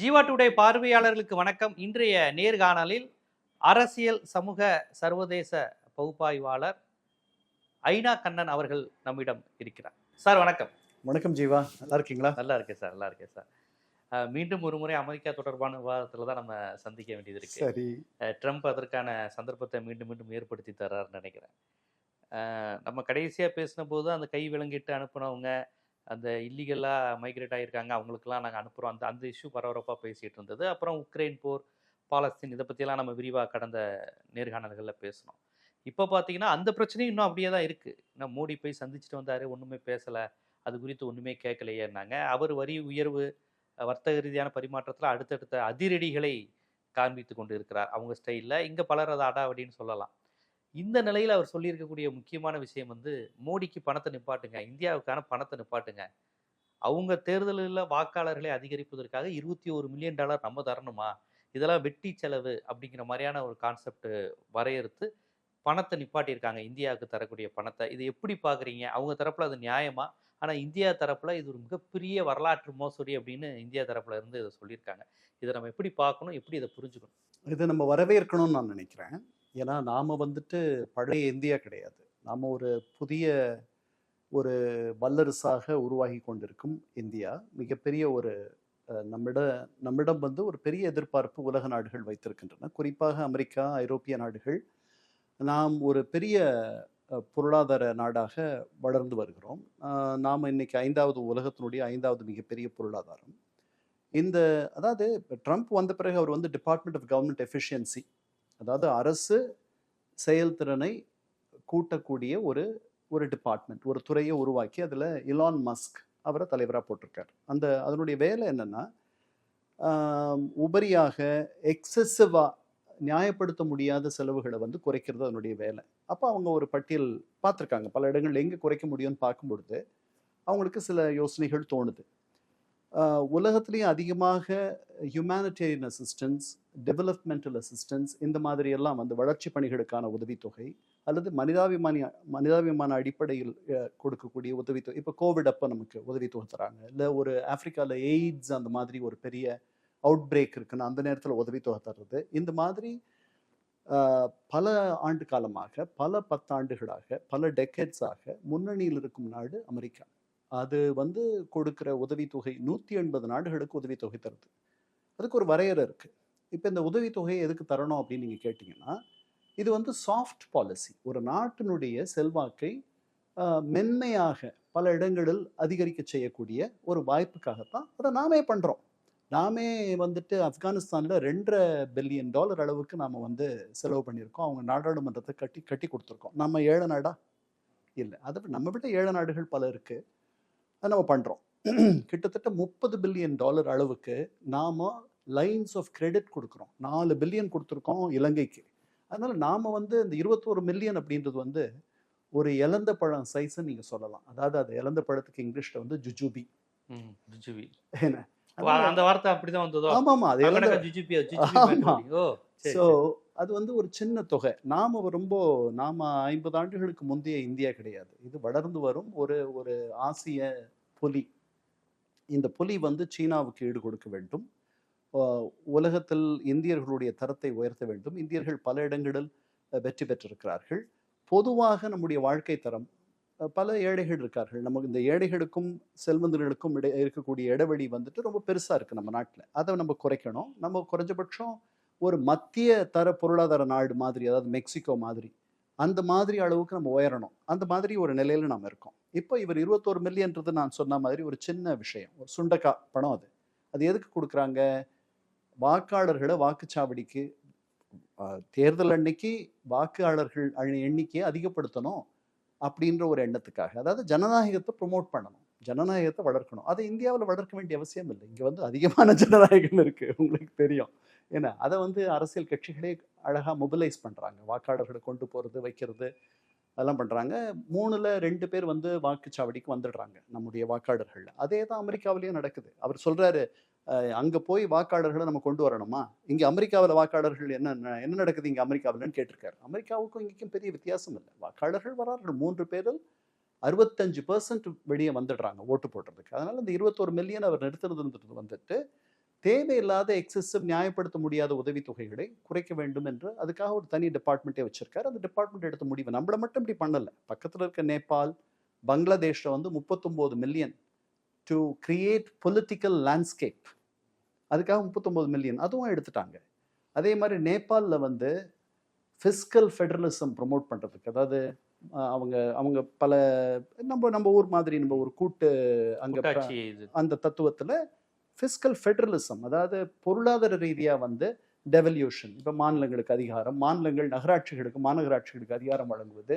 Jeeva today பார்வையாளர்களுக்கு வணக்கம். இன்றைய நேர்காணலில் அரசியல் சமூக சர்வதேச பகுப்பாய்வாளர் ஐனா கண்ணன் அவர்கள் நம்மிடம் இருக்கிறார். சார் வணக்கம். வணக்கம் ஜீவா. நல்லா இருக்கீங்களா? நல்லா இருக்கேன் சார் நல்லா இருக்கேன் சார். மீண்டும் ஒரு முறை அமெரிக்கா தொடர்பான விவாதத்தில் தான் நம்ம சந்திக்க வேண்டியது இருக்கு. சரி. ட்ரம்ப் அதற்கான சந்தர்ப்பத்தை மீண்டும் மீண்டும் ஏற்படுத்தி தர்றாருன்னு நினைக்கிறேன். நம்ம கடைசியாக பேசின போது அந்த கை விலங்கிட்டு அனுப்புனவங்க அந்த இல்லீகலாக மைக்ரேட் ஆகியிருக்காங்க அவங்களுக்கெல்லாம் நாங்கள் அனுப்புகிறோம் அந்த அந்த இஷ்யூ பரபரப்பாக பேசிகிட்டு இருந்தது. அப்புறம் உக்ரைன் போர் பாலஸ்தீன் இதை பற்றியெல்லாம் நம்ம விரிவாக கடந்த நேர்காணல்களில் பேசினோம். இப்போ பார்த்தீங்கன்னா அந்த பிரச்சனையும் இன்னும் அப்படியே தான் இருக்குது இன்னும் மோடி போய் சந்திச்சுட்டு வந்தார் ஒன்றுமே பேசலை. அது குறித்து ஒன்றுமே கேட்கலையேன்னாங்க. அவர் வரி உயர்வு வர்த்தக ரீதியான பரிமாற்றத்தில் அடுத்தடுத்த அதிரடிகளை காண்பித்து கொண்டு இருக்கிறார் அவங்க ஸ்டைலில் இங்கே பலர் அதை அடாவடின்னு சொல்லலாம். இந்த நிலையில் அவர் சொல்லியிருக்கக்கூடிய முக்கியமான விஷயம் வந்து மோடிக்கு பணத்தை நிப்பாட்டுங்க. இந்தியாவுக்கான பணத்தை நிப்பாட்டுங்க. அவங்க தேர்தலில் வாக்காளர்களை அதிகரிப்பதற்காக இருபத்தி ஒரு மில்லியன் டாலர் நம்ம தரணுமா? இதெல்லாம் வெட்டி செலவு அப்படிங்கிற மாதிரியான ஒரு கான்செப்ட் வரையறுத்து பணத்தை நிப்பாட்டியிருக்காங்க. இந்தியாவுக்கு தரக்கூடிய பணத்தை. இது எப்படி பார்க்குறீங்க? அவங்க தரப்பில் அது நியாயமா? ஆனால் இந்தியா தரப்பில் இது ஒரு மிகப்பெரிய வரலாற்று மோசடி அப்படின்னு இந்தியா தரப்பில் இருந்து இதை சொல்லியிருக்காங்க. இதை நம்ம எப்படி பார்க்கணும்? எப்படி இதை புரிஞ்சுக்கணும்? இதை நம்ம வரவேற்கணும்னு நான் நினைக்கிறேன். ஏன்னா நாம் வந்துட்டு பழைய இந்தியா கிடையாது. நாம் ஒரு புதிய ஒரு வல்லரசாக உருவாகி கொண்டிருக்கும் இந்தியா. மிகப்பெரிய ஒரு நம்மிட நம்மிடம் வந்து ஒரு பெரிய எதிர்பார்ப்பு உலக நாடுகள் வைத்திருக்கின்றன. குறிப்பாக அமெரிக்கா ஐரோப்பிய நாடுகள். நாம் ஒரு பெரிய பொருளாதார நாடாக வளர்ந்து வருகிறோம். நாம் இன்னைக்கு ஐந்தாவது உலகத்தினுடைய ஐந்தாவது மிகப்பெரிய பொருளாதாரம். இந்த அதாவது ட்ரம்ப் வந்த பிறகு அவர் வந்து டிபார்ட்மெண்ட் ஆஃப் கவர்மெண்ட் எஃபிஷியன்சி அதாவது அரசு செயல்திறனை கூட்டக்கூடிய ஒரு ஒரு டிபார்ட்மெண்ட் ஒரு துறையை உருவாக்கி அதில் இலான் மஸ்க் அவரை தலைவராக போட்டிருக்கார். அந்த அதனுடைய வேலை என்னென்னா உபரியாக எக்ஸசிவாக நியாயப்படுத்த முடியாத செலவுகளை வந்து குறைக்கிறது அதனுடைய வேலை. அப்போ அவங்க ஒரு பட்டியல் பார்த்துருக்காங்க. பல இடங்கள் எங்கே குறைக்க முடியும்னு பார்க்கும் பொழுது அவங்களுக்கு சில யோசனைகள் தோணுது. உலகத்துலேயும் அதிகமாக ஹியூமானிட்டேரியன் அசிஸ்டன்ஸ் டெவலப்மெண்டல் அசிஸ்டன்ஸ் இந்த மாதிரியெல்லாம் வந்து வளர்ச்சி பணிகளுக்கான உதவித்தொகை அல்லது மனிதாபிமானி மனிதாபிமான அடிப்படையில் கொடுக்கக்கூடிய உதவித்தொகை. இப்போ கோவிட் அப்போ நமக்கு உதவித்தொகை தராங்க. இல்லை ஒரு ஆஃப்ரிக்காவில் எய்ட்ஸ் அந்த மாதிரி ஒரு பெரிய அவுட் பிரேக் இருக்குன்னு அந்த நேரத்தில் உதவித்தொகை தர்றது. இந்த மாதிரி பல ஆண்டு காலமாக பல பத்தாண்டுகளாக பல டெக்கேட்ஸாக முன்னணியில் இருக்கும் நாடு அமெரிக்கா. அது வந்து கொடுக்குற உதவித்தொகை நூற்றி எண்பது நாடுகளுக்கு உதவித்தொகை தருது. அதுக்கு ஒரு வரையறை இருக்குது இப்போ இந்த உதவித்தொகையை எதுக்கு தரணும் அப்படின்னு நீங்கள் கேட்டிங்கன்னா இது வந்து சாஃப்ட் பாலிசி ஒரு நாட்டினுடைய செல்வாக்கை மென்மையாக பல இடங்களில் அதிகரிக்க செய்யக்கூடிய ஒரு வாய்ப்புக்காகத்தான் அதை நாமே பண்ணுறோம் நாமே வந்துட்டு ஆப்கானிஸ்தானில் ரெண்டரை பில்லியன் டாலர் அளவுக்கு நாம் வந்து செலவு பண்ணியிருக்கோம். அவங்க நாடாளுமன்றத்தை கட்டி கட்டி கொடுத்துருக்கோம். நம்ம ஏழை நாடா? இல்லை. அதை நம்ம விட ஏழை நாடுகள் பல இருக்குது அதை நம்ம பண்ணுறோம் கிட்டத்தட்ட முப்பது பில்லியன் டாலர் அளவுக்கு நாம லைன்ஸ் ஆஃப் கிரெடிட் கொடுக்குறோம். நாலு பில்லியன் கொடுத்துருக்கோம் இலங்கைக்கு. அதனால நாம வந்து இந்த இருபத்தோரு மில்லியன் அப்படின்றது வந்து ஒரு இலந்த பழம் சைஸ்ன்னு நீங்க சொல்லலாம். அதாவது அது இலந்த பழத்துக்கு இங்கிலீஷ்ல வந்து ஜுஜுபி ஜுஜுபி என்ன? அந்த வார்த்தை அப்படிதான் வந்ததோ? ஆமா ஆமா அது ஜுஜுபியா ஜுஜுபி ஆமா. மாதிரி. ஓ சரி, ஸோ. அது வந்து ஒரு சின்ன தொகை. நாம் ரொம்ப நாம் ஐம்பது ஆண்டுகளுக்கு முந்தைய இந்தியா கிடையாது. இது வளர்ந்து வரும் ஒரு ஒரு ஆசிய புலி. இந்த புலி வந்து சீனாவுக்கு ஈடு கொடுக்க வேண்டும். உலகத்தில் இந்தியர்களுடைய தரத்தை உயர்த்த வேண்டும். இந்தியர்கள் பல இடங்களில் வெற்றி பெற்றிருக்கிறார்கள். பொதுவாக நம்முடைய வாழ்க்கை தரம் பல ஏழைகள் இருக்கார்கள். நமக்கு இந்த ஏழைகளுக்கும் செல்வந்தர்களுக்கும் இட இருக்கக்கூடிய இடைவெளி வந்துட்டு ரொம்ப பெருசாக இருக்குது நம்ம நாட்டில். அதை நம்ம குறைக்கணும். நம்ம குறைஞ்சபட்சம் ஒரு மத்திய தர பொருளாதார நாடு மாதிரி அதாவது மெக்சிகோ மாதிரி அந்த மாதிரி அளவுக்கு நம்ம உயரணும். அந்த மாதிரி ஒரு நிலையில நாம் இருக்கோம். இப்போ இவர் இருபத்தோரு மில்லியன்றது நான் சொன்ன மாதிரி ஒரு சின்ன விஷயம். ஒரு சுண்டக்கா பணம் அது. அது எதுக்கு கொடுக்குறாங்க? வாக்காளர்களை வாக்குச்சாவடிக்கு தேர்தல் அன்னைக்கு வாக்காளர்கள் எண்ணிக்கையை அதிகப்படுத்தணும் அப்படின்ற ஒரு எண்ணத்துக்காக. அதாவது ஜனநாயகத்தை ப்ரொமோட் பண்ணணும். ஜனநாயகத்தை வளர்க்கணும். அதை இந்தியாவில் வளர்க்க வேண்டிய அவசியம் இல்லை. இங்கே வந்து அதிகமான ஜனநாயகம் இருக்குது உங்களுக்கு தெரியும். ஏன்னா அதை வந்து அரசியல் கட்சிகளே அழகாக மொபிலைஸ் பண்ணுறாங்க வாக்காளர்களை கொண்டு போகிறது வைக்கிறது அதெல்லாம் பண்ணுறாங்க மூணில் ரெண்டு பேர் வந்து வாக்குச்சாவடிக்கு வந்துடுறாங்க நம்முடைய வாக்காளர்கள் அதே தான் அமெரிக்காவிலேயும் நடக்குது. அவர் சொல்கிறாரு அங்கே போய் வாக்காளர்களை நம்ம கொண்டு வரணுமா? இங்கே அமெரிக்காவில் வாக்காளர்கள் என்ன என்ன நடக்குது இங்கே அமெரிக்காவில்னு கேட்டிருக்காரு. அமெரிக்காவுக்கும் இங்கேயும் பெரிய வித்தியாசம் இல்லை. வாக்காளர்கள் வரார்கள் மூன்று பேரில் அறுபத்தஞ்சு பர்சன்ட் வெளியே வந்துடுறாங்க ஓட்டு போடுறதுக்கு. அதனால் இந்த இருபத்தோரு மில்லியன் அவர் நிறுத்தினதுன்றது வந்துட்டு தேவையில்லாத எக்ஸசிவ் நியாயப்படுத்த முடியாத உதவித்தொகைகளை குறைக்க வேண்டும் என்று அதுக்காக ஒரு தனி டிபார்ட்மெண்ட்டே வச்சிருக்காரு. அந்த டிபார்ட்மெண்ட் எடுத்த முடிவு நம்மளை மட்டும் இப்படி பண்ணலை. பக்கத்தில் இருக்க நேபாள் பங்களாதேஷில் வந்து முப்பத்தொம்போது million to create political landscape அதுக்காக முப்பத்தொம்போது மில்லியன் அதுவும் எடுத்துட்டாங்க. அதே மாதிரி நேபாளில் வந்து ஃபிஸ்கல் ஃபெடரலிசம் ப்ரொமோட் பண்ணுறதுக்கு அதாவது அவங்க அவங்க பல நம்ம நம்ம ஊர் மாதிரி நம்ம ஒரு கூட்டு அங்கே அந்த தத்துவத்தில் ஃபிஸ்கல் ஃபெடரலிசம் அதாவது பொருளாதார ரீதியாக வந்து டெவல்யூஷன் இப்போ மாநிலங்களுக்கு அதிகாரம் மாநிலங்கள் நகராட்சிகளுக்கு மாநகராட்சிகளுக்கு அதிகாரம் வழங்குவது.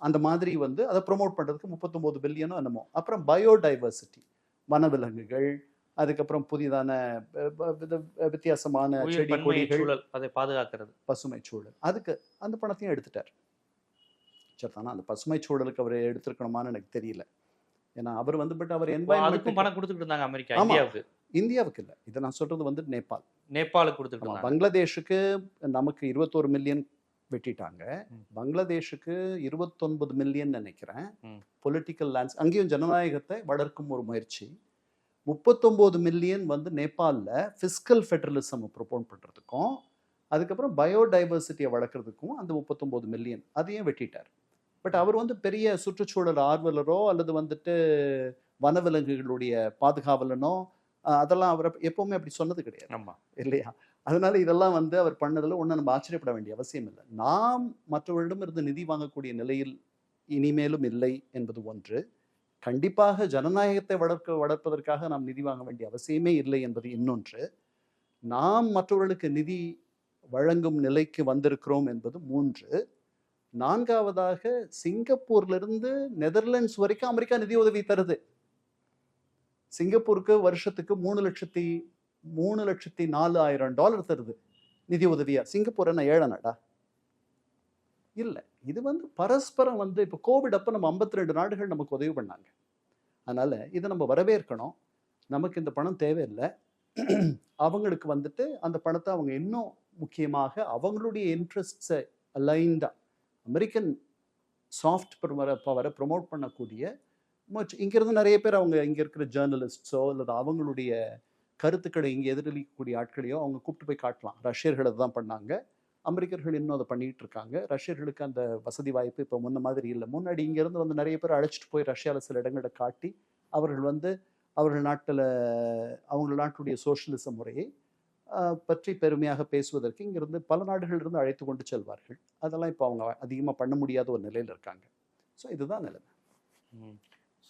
அந்த மாதிரி வந்து அதை ப்ரொமோட் பண்ணுறதுக்கு முப்பத்தொம்போது பில்லியனோ என்னமோ. அப்புறம் பயோடைவர்சிட்டி வனவிலங்குகள் அதுக்கப்புறம் புதிதான வித்தியாசமான செடி கொடிகள் அதை பாதுகாக்கிறது. பசுமை சூழல். அதுக்கு அந்த பணத்தையும் எடுத்துட்டார். சரி தானே அந்த பசுமை சூழலுக்கு அவர் எடுத்திருக்கணுமான்னு எனக்கு தெரியல. ஏன்னா அவர் வந்து பட் அவர் அதுக்கும் பணம் கொடுத்துட்டு இருந்தாங்க அமெரிக்கா. இந்தியாவுக்கு. இந்தியாவுக்கு இல்லை. இதை நான் சொல்றது வந்து நேபாள். நேபாளுக்கு இருந்தாங்க. பங்களாதேஷுக்கு நமக்கு இருபத்தோரு மில்லியன் வெட்டிட்டாங்க. பங்களாதேஷுக்கு இருபத்தொன்பது மில்லியன் நினைக்கிறேன். பொலிட்டிக்கல் லேண்ட்ஸ் அங்கேயும் ஜனநாயகத்தை வளர்க்கும் ஒரு முயற்சி. முப்பத்தொம்போது மில்லியன் வந்து நேபாளில் ஃபிஸ்கல் ஃபெடரலிசம் ப்ரொபோன் பண்ணுறதுக்கும் அதுக்கப்புறம் பயோடைவர்சிட்டியை வளர்க்குறதுக்கும் அந்த முப்பத்தொம்போது மில்லியன் அதையும் வெட்டிட்டார். பட் அவர் வந்து பெரிய சுற்றுச்சூழல் ஆர்வலரோ அல்லது வந்துட்டு வனவிலங்குகளுடைய பாதுகாவலனோ அதெல்லாம் அவர் எப்பவுமே அப்படி சொன்னது கிடையாது. ஆமா. இல்லையா? அதனால இதெல்லாம் வந்து அவர் பண்ணதுல ஒன்றும் நம்ம ஆச்சரியப்பட வேண்டிய அவசியம் இல்லை. நாம் மற்றவர்களிடமிருந்து நிதி வாங்கக்கூடிய நிலையில் இனிமேலும் இல்லை என்பது ஒன்று. கண்டிப்பாக ஜனநாயகத்தை வளர்க்க வளர்ப்பதற்காக நாம் நிதி வாங்க வேண்டிய அவசியமே இல்லை என்பது இன்னொன்று. நாம் மற்றவர்களுக்கு நிதி வழங்கும் நிலைக்கு வந்திருக்கிறோம் என்பது மூன்று. நான்காவதாக சிங்கப்பூர்லேருந்து நெதர்லாண்ட்ஸ் வரைக்கும் அமெரிக்கா நிதி உதவி தருது. சிங்கப்பூருக்கு வருஷத்துக்கு மூணு லட்சத்தி மூணு லட்சத்தி நாலு ஆயிரம் டாலர் தருது நிதி உதவியா? சிங்கப்பூர் என்ன ஏழை நாடா? இல்லை இது வந்து பரஸ்பரம் வந்து இப்போ கோவிட் அப்போ நம்ம 52 ரெண்டு நாடுகள் நமக்கு உதவி பண்ணாங்க. அதனால் இதை நம்ம வரவேற்கணும். நமக்கு இந்த பணம் தேவையில்லை. அவங்களுக்கு வந்துட்டு அந்த பணத்தை அவங்க இன்னும் முக்கியமாக அவங்களுடைய இன்ட்ரெஸ்ட்ஸை அலைன்டாக அமெரிக்கன் சாஃப்ட் பவரை பவரை ப்ரொமோட் பண்ணக்கூடிய முயற்சி இங்கேருந்து நிறைய பேர் அவங்க இங்கே இருக்கிற ஜேர்னலிஸ்ட்ஸோ அல்லது அவங்களுடைய கருத்துக்களை இங்கே எதிரொலிக்கக்கூடிய ஆட்களையோ அவங்க கூப்பிட்டு போய் காட்டலாம். ரஷ்யர்கள் தான் பண்ணாங்க. அமெரிக்கர்கள் இன்னும் அதை பண்ணிகிட்டு இருக்காங்க. ரஷ்யர்களுக்கு அந்த வசதி வாய்ப்பு இப்போ முன்ன மாதிரி இல்லை. முன்னாடி இங்கேருந்து வந்து நிறைய பேர் அழைச்சிட்டு போய் ரஷ்யாவில் சில இடங்களை காட்டி அவர்கள் வந்து அவர்கள் நாட்டில் அவங்க நாட்டுடைய சோஷியலிச முறையை பற்றி பெருமையாக பேசுவதற்கு இங்கிருந்து பல நாடுகளிலிருந்து அழைத்து கொண்டு செல்வார்கள். அதெல்லாம் இப்போ அவங்க அதிகமாக பண்ண முடியாத ஒரு நிலையில் இருக்காங்க. ஸோ இதுதான் நிலைமை.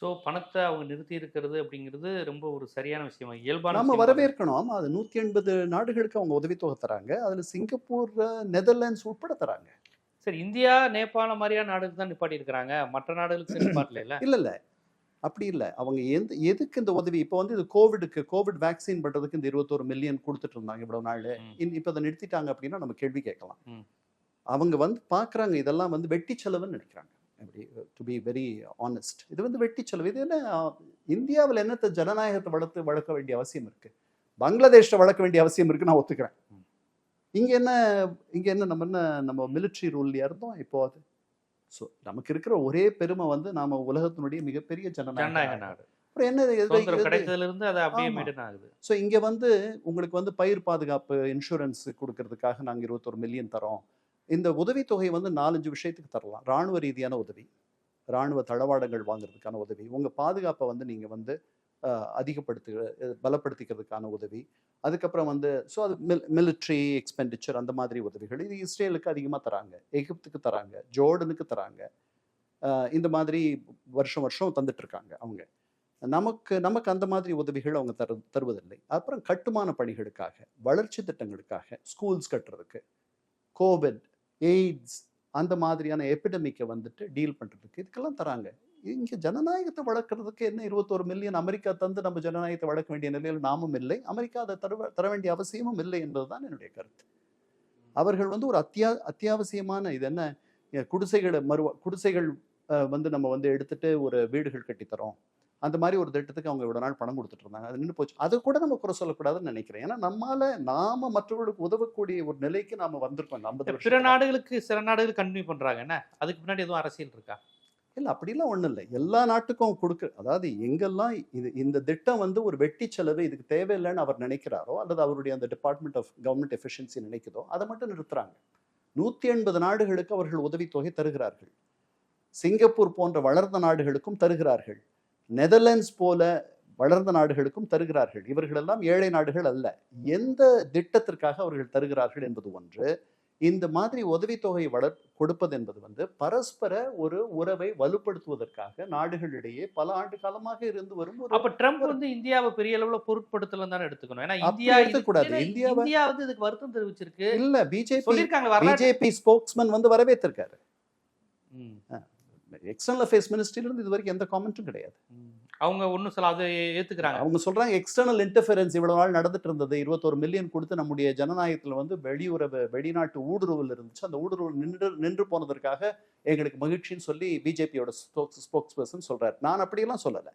ஸோ பணத்தை அவங்க நிறுத்தி இருக்கிறது அப்படிங்கிறது ரொம்ப ஒரு சரியான விஷயமா இயல்பான நாம விஷயமா வரவேற்கணும். ஆமா அது நூத்தி எண்பது நாடுகளுக்கு அவங்க உதவித்தொகை தராங்க. அதுல சிங்கப்பூர் நெதர்லாண்ட்ஸ் உட்பட தராங்க. சரி இந்தியா நேபாள மாதிரியான நாடுக்கு தான் நிப்பாட்டி இருக்கிறாங்க மற்ற நாடுகளுக்கு நிப்பாட்டல இல்ல இல்ல. அப்படி இல்ல. அவங்க எந்த எதுக்கு இந்த உதவி? இப்போ வந்து இது கோவிடுக்கு கோவிட் வேக்சின் பண்றதுக்கு இந்த இருபத்தோரு மில்லியன் கொடுத்துட்டு இருந்தாங்க இவ்வளவு நாள். இன் இப்போ அதை நிறுத்திட்டாங்க அப்படின்னா நம்ம கேள்வி கேட்கலாம். அவங்க வந்து பார்க்கறாங்க இதெல்லாம் வந்து வெட்டி செலவுன்னு நினைக்கிறாங்க. அப்படி டு பி வெரி ஆனஸ்ட் இது வந்து வெட்டி செலவு. இது என்ன இந்தியாவில் என்னத்த ஜனநாயகத்தை வளர்த்து வளர்க்க வேண்டிய அவசியம் இருக்கு? பங்களாதேஷ்ல வளர்க்க வேண்டிய அவசியம் இருக்கு நான் ஒத்துக்கிறேன். இங்க என்ன இங்க என்ன நம்ம என்ன நம்ம மிலிட்ரி ரூல்லையா இருந்தோம்? இப்போ அது ஸோ நமக்கு இருக்கிற ஒரே பெருமை வந்து நாம உலகத்தினுடைய மிகப்பெரிய ஜனநாயக நாடு. அப்புறம் என்ன இருந்து அது அப்படியே. மெயின்டைன் ஆகுது ஸோ இங்கே வந்து உங்களுக்கு வந்து பயிர் பாதுகாப்பு இன்சூரன்ஸ் கொடுக்கறதுக்காக நாங்கள் இருபத்தொரு மில்லியன் தரோம். இந்த உதவித்தொகை வந்து நாலஞ்சு விஷயத்துக்கு தரலாம். ராணுவ ரீதியான உதவி ராணுவ தளவாடங்கள் வாங்குறதுக்கான உதவி உங்கள் பாதுகாப்பை வந்து நீங்கள் வந்து அதிகப்படுத்து பலப்படுத்திக்கிறதுக்கான உதவி. அதுக்கப்புறம் வந்து ஸோ அது மில் மிலிட்ரி எக்ஸ்பெண்டிச்சர் அந்த மாதிரி உதவிகள். இது இஸ்ரேலுக்கு அதிகமாக தராங்க. எகிப்துக்கு தராங்க. ஜோர்டனுக்கு தராங்க. இந்த மாதிரி வருஷம் வருஷம் தந்துட்டுருக்காங்க அவங்க. நமக்கு நமக்கு அந்த மாதிரி உதவிகள் அவங்க தரு தருவதில்லை. அப்புறம் கட்டுமான பணிகளுக்காக வளர்ச்சி திட்டங்களுக்காக ஸ்கூல்ஸ் கட்டுறதுக்கு கோவிட் எய்ட்ஸ் அந்த மாதிரியான எபிடமிக்கை வந்துட்டு டீல் பண்ணுறதுக்கு இதுக்கெல்லாம் தராங்க. இங்கே ஜனநாயகத்தை வளர்க்குறதுக்கு என்ன இருபத்தோரு மில்லியன் அமெரிக்கா தந்து நம்ம ஜனநாயகத்தை வளர்க்க வேண்டிய நிலையில் நாமும் இல்லை. அமெரிக்கா அதை தர தர வேண்டிய அவசியமும் இல்லை என்பதுதான் என்னுடைய கருத்து. அவர்கள் வந்து ஒரு அத்தியா அத்தியாவசியமான இது என்ன? குடிசைகளை மறு குடிசைகள் வந்து நம்ம வந்து எடுத்துட்டு ஒரு வீடுகள் கட்டித்தரோம் அந்த மாதிரி ஒரு திட்டத்துக்கு அவங்க இவ்வளவு நாள் பணம் கொடுத்துட்டு இருந்தாங்க. அது நின்று போச்சு. அது கூட நம்ம குறை சொல்லக்கூடாதுன்னு நினைக்கிறேன். ஏன்னா நம்மால நாம மற்றவர்களுக்கு உதவக்கூடிய ஒரு நிலைக்கு நாம வந்திருக்கோம். 50 பிற. நாடுகளுக்கு சில நாடுகள் கண்டினியூ பண்றாங்க. என்ன? அதுக்கு பின்னாடி எதுவும் அரசியல் இருக்கா? இல்லை அப்படிலாம் ஒன்றும் இல்லை. எல்லா நாட்டுக்கும் கொடுக்க அதாவது எங்கெல்லாம் இது இந்த திட்டம் வந்து ஒரு வெட்டி செலவு இதுக்கு தேவையில்லைன்னு அவர் நினைக்கிறாரோ அல்லது அவருடைய அந்த டிபார்ட்மெண்ட் ஆஃப் கவர்மெண்ட் எஃபிஷியன்சி நினைக்குதோ அதை மட்டும் நிறுத்துறாங்க. நூற்றி எண்பது நாடுகளுக்கு அவர்கள் உதவித்தொகை தருகிறார்கள். சிங்கப்பூர் போன்ற வளர்ந்த நாடுகளுக்கும் தருகிறார்கள். நெதர்லாண்ட்ஸ் போல வளர்ந்த நாடுகளுக்கும் தருகிறார்கள். இவர்களெல்லாம் ஏழை நாடுகள் அல்ல. எந்த திட்டத்திற்காக அவர்கள் தருகிறார்கள் என்பது ஒன்று. இந்த மாதிரி உதவித்தொகை வளர் கொடுப்பது என்பது வந்து பரஸ்பர ஒரு உறவை வலுப்படுத்துவதற்காக நாடுகளிடையே பல ஆண்டு காலமாக இருந்து வரும் ஒரு அப்ப ட்ரம்ப் வந்து இந்தியாவை பெரிய அளவுல பொருட்படுத்தலன்னு தானே எடுத்துக்கணும். ஏன்னா இந்தியா எடுத்துக்கூடாது. இதுக்கு- இந்தியாவை- இந்தியா வந்து இதுக்கு வருத்தம் தெரிவிச்சிருக்கு. இல்ல பிஜேபி சொல்லிருக்காங்க வரலாற்று பிஜேபி ஸ்போக்ஸ்மேன் வந்து வரவேற்றிருக்காரு எக்ஸ்டர்னல் அஃபேர்ஸ் மினிஸ்ட்ரியில இருந்து இது வரைக்கும் எந்த காமெண்ட்டும் கிடையாது. அவங்க ஒன்றும் சில அதை ஏற்றுக்கிறாங்க அவங்க சொல்கிறாங்க எக்ஸ்டர்னல் இன்டர்ஃபரன்ஸ் இவ்வளோ நாள் நடந்துட்டு இருந்தது இருபத்தோரு மில்லியன் கொடுத்து நம்முடைய ஜனநாயகத்தில் வந்து வெளியுறவு வெளிநாட்டு ஊடுருவல் இருந்துச்சு. அந்த ஊடுருவல் நின்று நின்று போனதற்காக எங்களுக்கு மகிழ்ச்சின்னு சொல்லி பிஜேபியோட ஸ்போக்ஸ் பர்சன் சொல்கிறார் நான் அப்படியெல்லாம் சொல்லலை.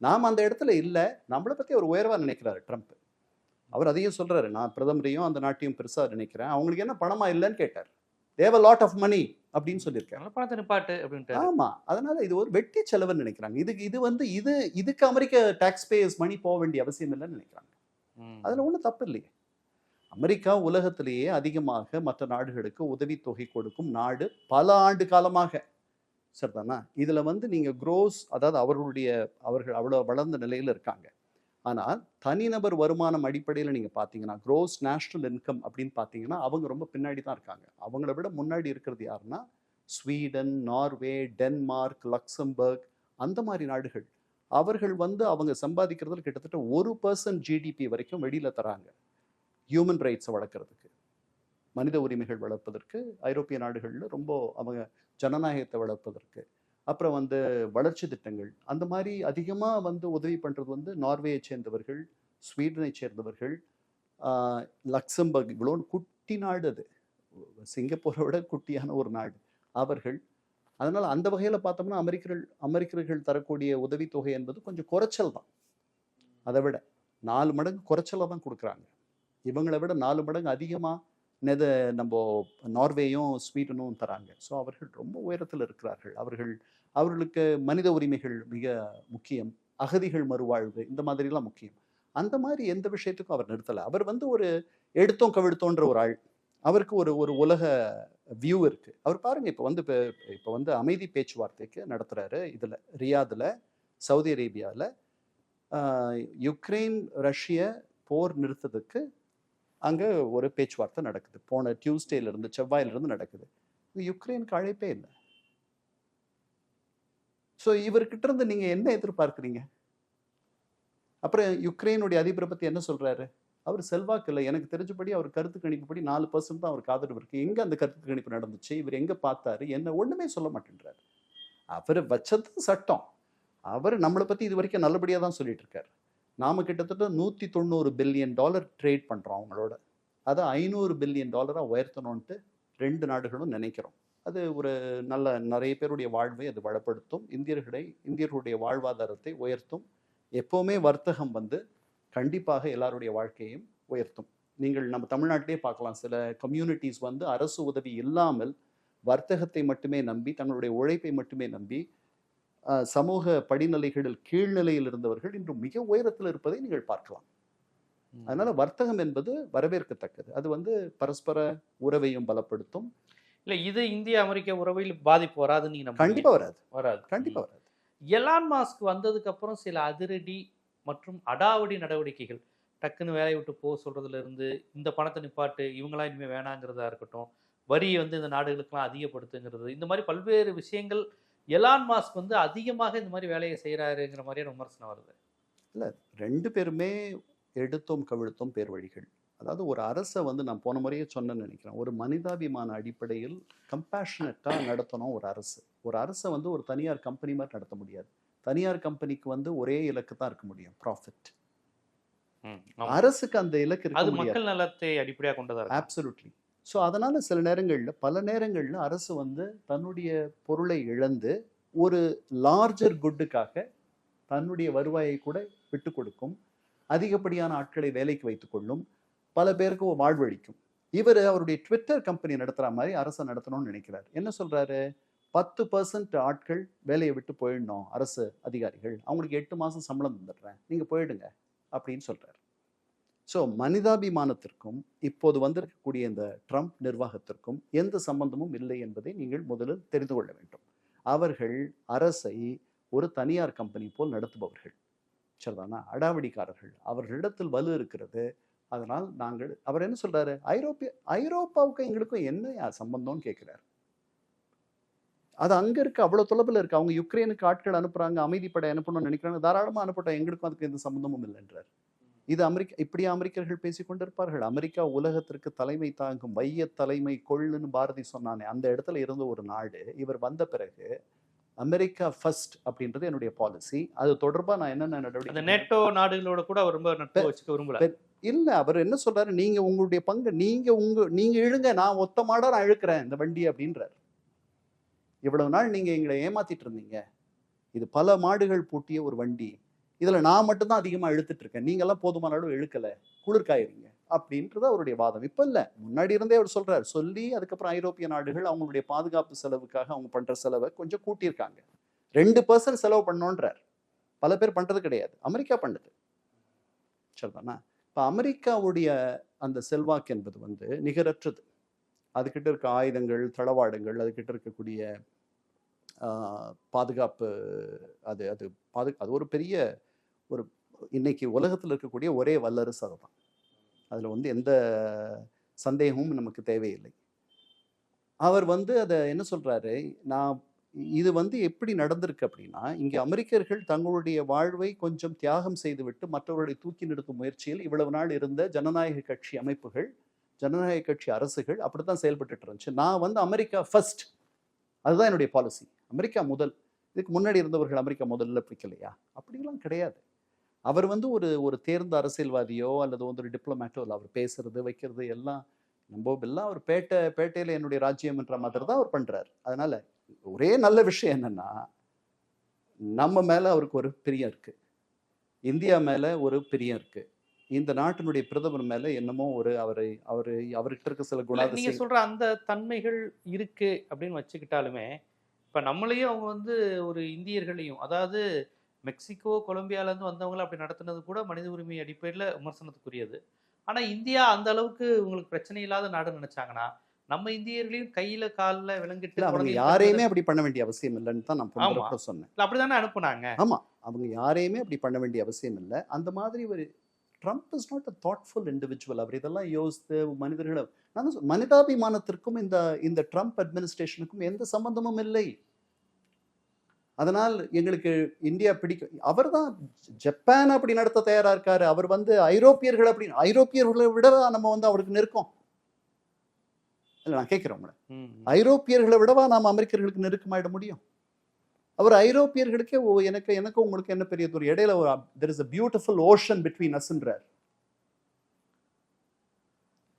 நாம் அந்த இடத்துல இல்லை. நம்மளை பற்றி அவர் உயர்வாக நினைக்கிறாரு ட்ரம்ப் அவர் அதையும் சொல்கிறாரு நான் பிரதமரையும் அந்த நாட்டையும் பெருசாக நினைக்கிறேன். அவங்களுக்கு என்ன பணமாக இல்லைன்னு கேட்டார். தேவ லாட் ஆஃப் மணி அப்படின்னு சொல்லியிருக்காரு நல்ல பணத்தை நிப்பாட்டு அப்படின்ட்டு ஆமா அதனால இது ஒரு வெட்டி செலவுன்னு நினைக்கிறாங்க. இதுக்கு இது வந்து இது இதுக்கு அமெரிக்க டாக்ஸ் பேயர்ஸ் மணி போக வேண்டிய அவசியம் இல்லைன்னு நினைக்கிறாங்க. அதுல ஒண்ணும் தப்பு இல்லையே. அமெரிக்கா உலகத்திலேயே அதிகமாக மற்ற நாடுகளுக்கு உதவித்தொகை கொடுக்கும் நாடு பல ஆண்டு காலமாக. சரிதானா? இதுல வந்து நீங்க க்ரோஸ் அதாவது அவர்களுடைய அவர்கள் அவ்வளவு வளர்ந்த நிலையில இருக்காங்க. ஆனால் தனிநபர் வருமானம் அடிப்படையில் நீங்கள் பார்த்தீங்கன்னா க்ரோஸ் நேஷ்னல் இன்கம் அப்படின்னு பார்த்தீங்கன்னா அவங்க ரொம்ப பின்னாடி தான் இருக்காங்க. அவங்கள விட முன்னாடி இருக்கிறது யாருன்னா ஸ்வீடன் நார்வே டென்மார்க் லக்சம்பர்க் அந்த மாதிரி நாடுகள். அவர்கள் வந்து அவங்க சம்பாதிக்கிறதுல கிட்டத்தட்ட ஒரு பர்சன்ட் ஜிடிபி வரைக்கும் வெளியில் தராங்க. ஹியூமன் ரைட்ஸை வளர்க்குறதுக்கு. மனித உரிமைகள் வளர்ப்பதற்கு ஐரோப்பிய நாடுகளில் ரொம்ப அவங்க ஜனநாயகத்தை வளர்ப்பதற்கு. அப்புறம் வந்து வளர்ச்சி திட்டங்கள். அந்த மாதிரி அதிகமாக வந்து உதவி பண்ணுறது வந்து நார்வேயை சேர்ந்தவர்கள் ஸ்வீடனை சேர்ந்தவர்கள் லக்சம்பர்க் இவ்வளோ குட்டி நாடு அது. சிங்கப்பூரை விட குட்டியான ஒரு நாடு அவர்கள். அதனால் அந்த வகையில் பார்த்தோம்னா அமெரிக்கர்கள் அமெரிக்கர்கள் தரக்கூடிய உதவித்தொகை என்பது கொஞ்சம் குறைச்சல் தான். அதை விட நாலு மடங்கு குறைச்சலாக தான் கொடுக்குறாங்க. இவங்களை விட நாலு மடங்கு அதிகமாக நெத நம்ம நார்வேயும் ஸ்வீடனும் தராங்க. ஸோ அவர்கள் ரொம்ப உயரத்தில் இருக்கிறார்கள். அவர்கள் அவர்களுக்கு மனித உரிமைகள் மிக முக்கியம். அகதிகள் மறுவாழ்வு இந்த மாதிரிலாம் முக்கியம். அந்த மாதிரி எந்த விஷயத்துக்கும் அவர் நிறுத்தலை. அவர் வந்து ஒரு எடுத்தோம் கவிழ்த்தோன்ற ஒரு ஆள். அவருக்கு ஒரு ஒரு உலக வியூ இருக்குது அவர் பாருங்கள் இப்போ வந்து இப்போ இப்போ வந்து அமைதி பேச்சுவார்த்தைக்கு நடத்துகிறாரு இதில் ரியாதில் சவுதி அரேபியாவில் யுக்ரைன் ரஷ்ய போர் நிறுத்தத்துக்கு அங்கே ஒரு பேச்சுவார்த்தை நடக்குது. போன டியூஸ்டேலேருந்து செவ்வாயிலிருந்து நடக்குது. இது யுக்ரைனுக்கு அழைப்பே இல்லை. ஸோ இவர்கிட்ட இருந்து நீங்கள் என்ன எதிர்பார்க்குறீங்க? அப்புறம் யுக்ரைனுடைய அதிபரை பற்றி என்ன சொல்கிறாரு அவர் செல்வாக்கு இல்லை. எனக்கு தெரிஞ்சபடி அவர் கருத்து கணிப்புப்படி நாலு பர்சன்ட் தான் அவருக்கு ஆதரவு இருக்குது எங்கே அந்த கருத்து கணிப்பு நடந்துச்சு? இவர் எங்கே பார்த்தாரு? என்ன ஒன்றுமே சொல்ல மாட்டேன்றாரு. அவர் வச்சது சட்டம். அவர் நம்மளை பற்றி இது வரைக்கும் நல்லபடியாக தான் சொல்லிட்டு இருக்காரு. நாம் கிட்டத்தட்ட நூற்றி தொண்ணூறு பில்லியன் டாலர் ட்ரேட் பண்ணுறோம் அவங்களோட. அதை ஐநூறு பில்லியன் டாலராக உயர்த்தணும்ட்டு ரெண்டு நாடுகளும் நினைக்கிறோம். அது ஒரு நல்ல நிறைய பேருடைய வாழ்வை அது வளப்படுத்தும். இந்தியர்களை இந்தியர்களுடைய வாழ்வாதாரத்தை உயர்த்தும். எப்போவுமே வர்த்தகம் வந்து கண்டிப்பாக எல்லாருடைய வாழ்க்கையையும் உயர்த்தும். நீங்கள் நம்ம தமிழ்நாட்டிலே பார்க்கலாம். சில கம்யூனிட்டிஸ் வந்து அரசு உதவி இல்லாமல் வர்த்தகத்தை மட்டுமே நம்பி தங்களுடைய உழைப்பை மட்டுமே நம்பி சமூக படிநிலைகளில் கீழ்நிலையில் இருந்தவர்கள் இன்று மிக உயரத்தில் இருப்பதை நீங்கள் பார்க்கலாம். அதனால வர்த்தகம் என்பது வரவேற்கத்தக்கது. அது வந்து பரஸ்பர உறவையும் பலப்படுத்தும். இல்ல இது இந்திய அமெரிக்க உறவில் பாதிப்பு வராதுன்னு நீங்க நம்புறீங்க? கண்டிப்பா வராது. வராது. கண்டிப்பா ம். வராது. எலான் மாஸ்க் வந்ததுக்கு அப்புறம் சில அதிரடி மற்றும் அடாவடி நடவடிக்கைகள் டக்குன்னு வேலையை விட்டு போக சொல்றதுல இருந்து இந்த பணத்தை நிப்பாட்டு இவங்களாம் இனிமே வேணாங்கிறதா இருக்கட்டும் வரியை வந்து இந்த நாடுகளுக்கெல்லாம் அதிகப்படுத்துங்கிறது இந்த மாதிரி பல்வேறு விஷயங்கள் எலான் மாஸ்க் வந்து அதிகமாக இந்த மாதிரி வேலையை செய்யறாருங்கிற மாதிரியான விமர்சனம் வருது. ரெண்டு பேருமே எடுத்தோம் கவிழ்த்தோம் பேர் வழிகள். அதாவது ஒரு அரசை வந்து நான் போன முறையே சொன்னேன்னு நினைக்கிறேன். ஒரு மனிதாபிமான அடிப்படையில் கம்பேஷனட்டாக நடத்தணும் ஒரு அரசு. ஒரு அரசை வந்து ஒரு தனியார் கம்பெனி மாதிரி நடத்த முடியாது. தனியார் கம்பெனிக்கு வந்து ஒரே இலக்கு தான் இருக்க முடியும் ப்ராஃபிட். அரசுக்கு அந்த இலக்கு இருக்க மக்கள் நலத்தை அடிப்படையாக கொண்டதா ஆப்சல்யூட்லி ஸோ அதனால சில நேரங்களில் பல நேரங்களில் அரசு வந்து தன்னுடைய பொருளை இழந்து ஒரு லார்ஜர் குட்டுக்காக தன்னுடைய வருவாயை கூட விட்டு கொடுக்கும். அதிகப்படியான ஆட்களை வேலைக்கு வைத்துக்கொள்ளும் பல பேருக்கு வாழ்வழிக்கும். இவர் அவருடைய ட்விட்டர் கம்பெனி நடத்துகிற மாதிரி அரசை நடத்தணும்னு நினைக்கிறார். என்ன சொல்கிறாரு பத்து பர்சன்ட் ஆட்கள் வேலையை விட்டு போயிடணும் அரசு அதிகாரிகள். அவங்களுக்கு எட்டு மாதம் சம்பளம் தந்துடுறேன். நீங்கள் போயிடுங்க அப்படின்னு சொல்கிறார் ஸோ மனிதாபிமானத்திற்கும் இப்போது வந்திருக்கக்கூடிய இந்த ட்ரம்ப் நிர்வாகத்திற்கும் எந்த சம்பந்தமும் இல்லை என்பதை நீங்கள் முதலில் தெரிந்து கொள்ள வேண்டும். அவர்கள் அரசை ஒரு தனியார் கம்பெனி போல் நடத்துபவர்கள். சரிதானா? அடாவடிக்காரர்கள். அவர்களிடத்தில் வலு இருக்கிறது. அதனால் நாங்கள் அவர் என்ன சொல்றாரு? ஐரோப்பிய ஐரோப்பாவுக்கும் எங்களுக்கும் என்ன சம்பந்தம்னு கேட்கிறார். அது அங்க இருக்கு அவ்வளவு தொலைவில் இருக்கு. அவங்க யுக்ரைனுக்கு ஆட்கள் அனுப்புறாங்க அமைதிப்படை அனுப்பணும்னு நினைக்கிறாங்க. தாராளமா அனுப்பட்டும். எங்களுக்கும் அதுக்கு எந்த சம்பந்தமும் இல்லைன்றார். இது அமெரிக்க இப்படி அமெரிக்கர்கள் பேசிக் கொண்டிருப்பார்கள். அமெரிக்கா உலகத்திற்கு தலைமை தாங்கும் வைய தலைமை கொள்ளுன்னு பாரதி சொன்னானே அந்த இடத்துல இருந்த ஒரு நாடு. இவர் வந்த பிறகு அமெரிக்கா ஃபர்ஸ்ட் அப்படின்றது என்னுடைய பாலிசி அது தொடர்பா நான் என்னென்ன நடவடிக்கை நேட்டோ நாடுகளோட கூட ரொம்ப நட்பு வச்சுக்க விரும்பல. இல்ல அவர் என்ன சொல்றாரு? நீங்க உங்களுடைய பங்கு நீங்க உங்க நீங்க இழுங்க நான் ஒத்த மாடா நான் இழுக்கிறேன் இந்த வண்டி அப்படின்றாரு. இவ்வளவு நாள் நீங்க எங்களை ஏமாத்திட்டு இருந்தீங்க. இது பல மாடுகள் பூட்டிய ஒரு வண்டி. இதுல நான் மட்டும்தான் அதிகமா இழுத்துட்டு இருக்கேன். நீங்க எல்லாம் போதுமான அளவு இழுக்கல குளிர்காயிருங்க அப்படின்றது அவருடைய வாதம். இப்ப இல்ல முன்னாடி இருந்தே அவர் சொல்றாரு. சொல்லி அதுக்கப்புறம் ஐரோப்பிய நாடுகள் அவங்களுடைய பாதுகாப்பு செலவுக்காக அவங்க பண்ற செலவை கொஞ்சம் கூட்டியிருக்காங்க. ரெண்டு பர்சன்ட் செலவு பண்ணோன்றார். பல பேர் பண்றது கிடையாது. அமெரிக்கா பண்ணுது. சரிதானா? இப்போ அமெரிக்காவுடைய அந்த செல்வாக்கு என்பது வந்து நிகரற்றது. அதுக்கிட்ட இருக்க ஆயுதங்கள் தளவாடங்கள் அதுக்கிட்ட இருக்கக்கூடிய பாதுகாப்பு அது அது பாது அது ஒரு பெரிய ஒரு இன்னைக்கு உலகத்தில் இருக்கக்கூடிய ஒரே வல்லரசு அதுதான். அதில் வந்து எந்த சந்தேகமும் நமக்கு தேவையில்லை. அவர் வந்து அதை என்ன சொல்கிறாரு நான் இது வந்து எப்படி நடந்திருக்கு அப்படின்னா இங்கே அமெரிக்கர்கள் தங்களுடைய வாழ்வை கொஞ்சம் தியாகம் செய்துவிட்டு மற்றவர்களை தூக்கி நிறுத்தும் முயற்சியில் இவ்வளவு நாள் இருந்த ஜனநாயக கட்சி அமைப்புகள் ஜனநாயக கட்சி அரசுகள் அப்படித்தான் செயல்பட்டுட்டு இருந்துச்சு. நான் வந்து அமெரிக்கா ஃபர்ஸ்ட் அதுதான் என்னுடைய பாலிசி அமெரிக்கா முதல். இதுக்கு முன்னாடி இருந்தவர்கள் அமெரிக்கா முதல்ல பிடிக்கலையா? அப்படிலாம் கிடையாது. அவர் வந்து ஒரு ஒரு தேர்ந்த அரசியல்வாதியோ அல்லது வந்து ஒரு டிப்ளமேட்டோ இல்லை அவர் பேசுறது வைக்கிறது எல்லாம் நம்ம எல்லாம் அவர் பேட்டை பேட்டையில் என்னுடைய ராஜ்யம் என்ற மாதிரி தான் அவர் பண்ணுறாரு அதனால ஒரே நல்ல விஷயம் என்னன்னா நம்ம மேல அவருக்கு ஒரு பிரியம் இருக்கு. இந்தியா மேல ஒரு பிரியம் இருக்கு. இந்த நாட்டினுடைய பிரதமர் மேல என்னமோ ஒரு அவரை அவரு அவர்கிட்ட இருக்க சில இல்ல, நீங்க சொல்ற அந்த தன்மைகள் இருக்கு அப்படின்னு வச்சுக்கிட்டாலுமே இப்ப நம்மளையும் அவங்க வந்து ஒரு இந்தியர்களையும் அதாவது மெக்சிகோ கொலம்பியால இருந்து வந்தவங்கள அப்படி நடத்துனது கூட மனித உரிமை அடிப்படையில விமர்சனத்துக்குரியது. ஆனா இந்தியா அந்த அளவுக்கு உங்களுக்கு பிரச்சனை இல்லாத நாடு நினைச்சாங்கன்னா நம்ம இந்தியர்களையும் கையில கால்ல விலங்கிட்டு இல்ல அவங்க யாரையுமே அப்படி பண்ண வேண்டிய அவசியம் இல்லைன்னு தான் நான் சொன்னேன். அப்படிதானே அனுப்புனாங்க? ஆமா. அவங்க யாரையுமே அப்படி பண்ண வேண்டிய அவசியம் இல்லை. அந்த மாதிரி ஒரு Trump is not a thoughtful individual அவர் இதெல்லாம் யோசித்து மனிதர்களை சொ- மனிதாபிமானத்திற்கும் இந்த இந்த ட்ரம்ப் அட்மினிஸ்ட்ரேஷனுக்கும் எந்த சம்பந்தமும் இல்லை. அதனால் எங்களுக்கு இந்தியா பிடிக்கும். அவர் தான் ஜப்பான் அப்படி நடத்த தயாரா இருக்காரு. அவர் வந்து ஐரோப்பியர்கள் அப்படி ஐரோப்பியர்களை விட நம்ம வந்து அவருக்கு நெருக்கம்? இல்லை நான் கேட்கிறேன் உங்களை. ஐரோப்பியர்களை விடவா நாம் அமெரிக்கர்களுக்கு நெருக்கமாயிட முடியும்? அவர் ஐரோப்பியர்களுக்கே ஓ எனக்கு எனக்கு உங்களுக்கு என்ன பெரிய ஒரு இடையில ஒரு there is a beautiful ocean between அஸ்ன்றார்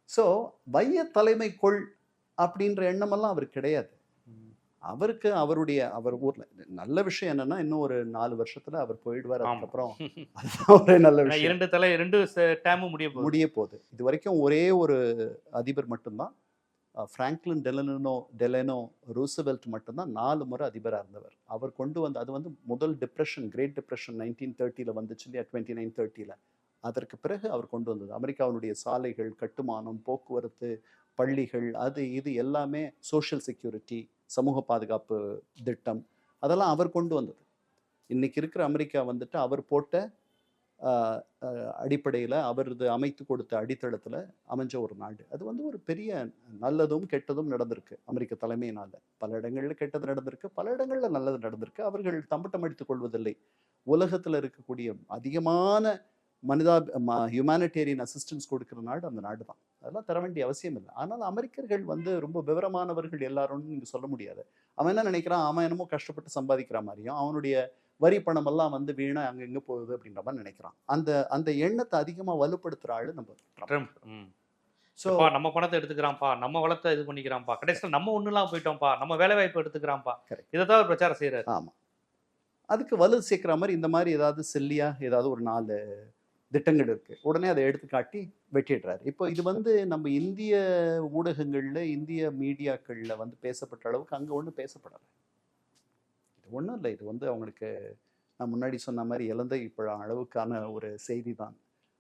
so வைய தலைமை கொள் அப்படின்ற எண்ணமெல்லாம் அவருக்கு கிடையாது. அவருக்கு அவருடைய அவர் ஊர்ல நல்ல விஷயம் என்னன்னா இன்னும் ஒரு நாலு வருஷத்துல அவர் போயிடுவார். அதுக்கப்புறம் அதுதான் ஒரே நல்ல விஷயம். இரண்டு தலை ரெண்டு டேமும் முடிய முடிய போகுது. இது வரைக்கும் ஒரே ஒரு அதிபர் மட்டும்தான். ஃப்ராங்க்லின் டெலனோ டெலனோ ரூசவெல்ட் மட்டும்தான் நாலு முறை அதிபராக இருந்தவர். அவர் கொண்டு வந்து அது வந்து முதல் டிப்ரெஷன் கிரேட் டிப்ரெஷன் நைன்டீன் தேர்ட்டியில் வந்துச்சு இல்லையா? டுவெண்ட்டி நைன் தேர்ட்டியில் அதற்கு பிறகு அவர் கொண்டு வந்தது. அமெரிக்காவினுடைய சாலைகள் கட்டுமானம் போக்குவரத்து பள்ளிகள் அது இது எல்லாமே சோஷியல் செக்யூரிட்டி சமூக பாதுகாப்பு திட்டம். அதெல்லாம் அவர் கொண்டு வந்தது. இன்றைக்கி இருக்கிற அமெரிக்கா வந்துட்டு அவர் போட்ட அடிப்படையில் அவரது அமைத்து கொடுத்த அடித்தளத்தில் அமைஞ்ச ஒரு நாடு. அது வந்து ஒரு பெரிய நல்லதும் கெட்டதும் நடந்திருக்கு அமெரிக்க தலைமையினால். பல இடங்களில் கெட்டது நடந்திருக்கு பல இடங்களில் நல்லது நடந்திருக்கு. அவர்கள் தம்பட்டம் அடித்துக் கொள்வதில்லை. உலகத்தில் இருக்கக்கூடிய அதிகமான மனிதா ஹியூமானிட்டேரியன் அசிஸ்டன்ஸ் கொடுக்குற நாடு அந்த நாடு தான் அதெல்லாம் தர வேண்டிய அவசியம் இல்லை. ஆனால் அமெரிக்கர்கள் வந்து ரொம்ப விவரமானவர்கள் எல்லாரும் நீங்கள் சொல்ல முடியாது. அவன் என்ன நினைக்கிறான்? அவன் என்னமோ கஷ்டப்பட்டு சம்பாதிக்கிற மாதிரியும் அவனுடைய வரி பணம் எல்லாம் வந்து வீணா அங்க எங்க போகுது அப்படின்ற மாதிரி நினைக்கிறான். அந்த அந்த எண்ணத்தை அதிகமா வலுப்படுத்துற ஆளு நம்ம. ஸோ நம்ம பணத்தை எடுத்துக்கிறான்ப்பா நம்ம வளத்தை இது பண்ணிக்கிறான்ப்பா. கடைசியில் நம்ம ஒண்ணுலாம் போயிட்டோம்ப்பா நம்ம வேலை வாய்ப்பு எடுத்துக்கிறான்ப்பா. இதை தான் பிரச்சாரம் செய்யறாரு ஆமா. அதுக்கு வலு சேர்க்கிற மாதிரி இந்த மாதிரி ஏதாவது செல்லியா ஏதாவது ஒரு நாலு திட்டங்கள் இருக்கு. உடனே அதை எடுத்து காட்டி வெட்டிடுறாரு. இப்போ இது வந்து நம்ம இந்திய ஊடகங்கள்ல இந்திய மீடியாக்கள்ல வந்து பேசப்பட்ட அளவுக்கு அங்க ஒன்றும் பேசப்படலை. ஒன்றும் இல்லை. இது வந்து அவங்களுக்கு நான் முன்னாடி சொன்ன மாதிரி இழந்த இப்போ அளவுக்கான ஒரு செய்தி தான்